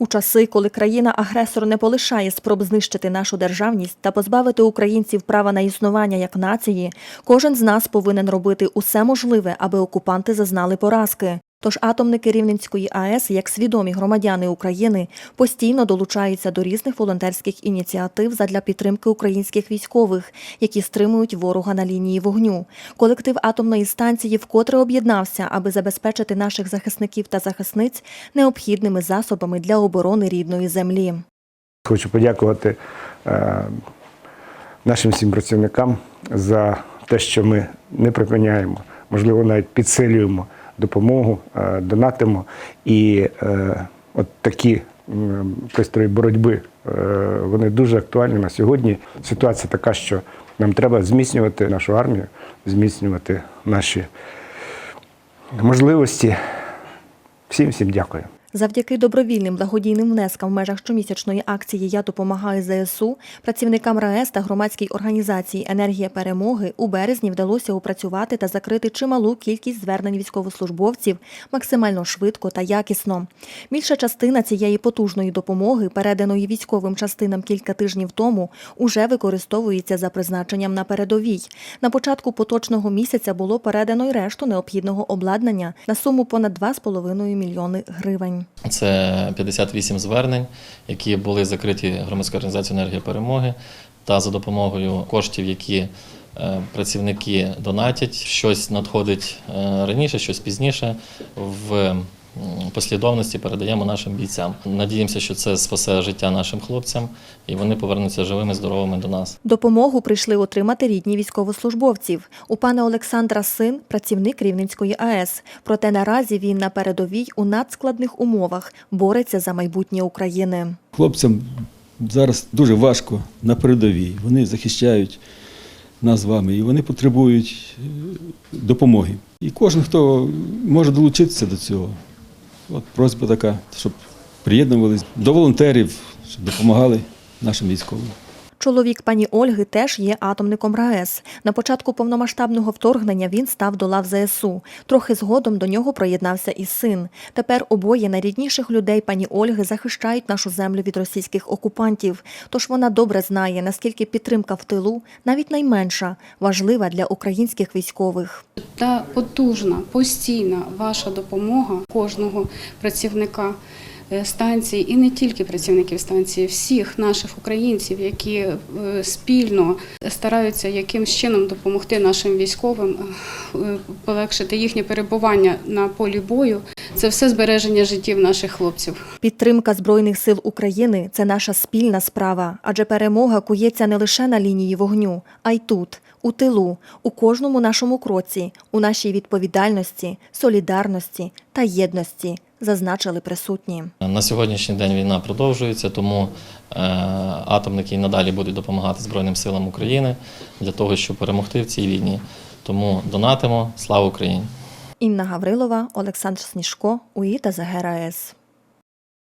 У часи, коли країна-агресор не полишає спроб знищити нашу державність та позбавити українців права на існування як нації, кожен з нас повинен робити усе можливе, аби окупанти зазнали поразки. Тож атомники Рівненської АЕС, як свідомі громадяни України, постійно долучаються до різних волонтерських ініціатив задля підтримки українських військових, які стримують ворога на лінії вогню. Колектив атомної станції вкотре об'єднався, аби забезпечити наших захисників та захисниць необхідними засобами для оборони рідної землі. Хочу подякувати е, нашим всім працівникам за те, що ми не припиняємо, можливо, навіть підсилюємо допомогу, е, донатимо. І е, от такі пристрої боротьби е, вони дуже актуальні на сьогодні. Ситуація така, що нам треба зміцнювати нашу армію, зміцнювати наші можливості. Всім всім дякую. Завдяки добровільним благодійним внескам в межах щомісячної акції Я допомагаю ЗСУ працівникам РаЕС та громадській організації Енергія перемоги у березні вдалося опрацювати та закрити чималу кількість звернень військовослужбовців максимально швидко та якісно. Більша частина цієї потужної допомоги, переданої військовим частинам кілька тижнів тому, уже використовується за призначенням на передовій. На початку поточного місяця було передано й решту необхідного обладнання на суму понад 2,5 мільйони гривень. Це 58 звернень, які були закриті громадською організацією енергія перемоги, та за допомогою коштів, які е, працівники донатять, щось надходить е, раніше, щось пізніше. В послідовності передаємо нашим бійцям. Надіємося, що це спасе життя нашим хлопцям, і вони повернуться живими, здоровими до нас. Допомогу прийшли отримати рідні військовослужбовців. У пана Олександра син працівник Рівненської АЕС. Проте наразі він на передовій у надскладних умовах бореться за майбутнє України. Хлопцям зараз дуже важко на передовій. Вони захищають нас з вами і вони потребують е, допомоги. І кожен, хто може долучитися до цього. От просьба така, щоб приєднувалися до волонтерів, щоб допомагали нашим військовим. Чоловік пані Ольги теж є атомником РаЕС. На початку повномасштабного вторгнення він став до лав ЗСУ. Трохи згодом до нього приєднався і син. Тепер обоє найрідніших людей пані Ольги захищають нашу землю від російських окупантів. Тож вона добре знає, наскільки підтримка в тилу, навіть найменша, важлива для українських військових. та потужна, постійна ваша допомога кожного працівника е, станції і не тільки працівників станції, всіх наших українців, які е, спільно стараються якимсь чином допомогти нашим військовим, е, полегшити їхнє перебування на полі бою. Це все збереження життів наших хлопців. Підтримка Збройних сил України це наша спільна справа, адже перемога кується не лише на лінії вогню, а й тут, у тилу, у кожному нашому кроці, у нашій відповідальності, солідарності та єдності, зазначили присутні. На сьогоднішній день війна продовжується, тому е, атомники і надалі будуть допомагати Збройним силам України для того, щоб перемогти в цій війні. Тому донатимо. Слава Україні! Інна Гаврилова, Олександр Сніжко, УІТА ЗГРАЕС.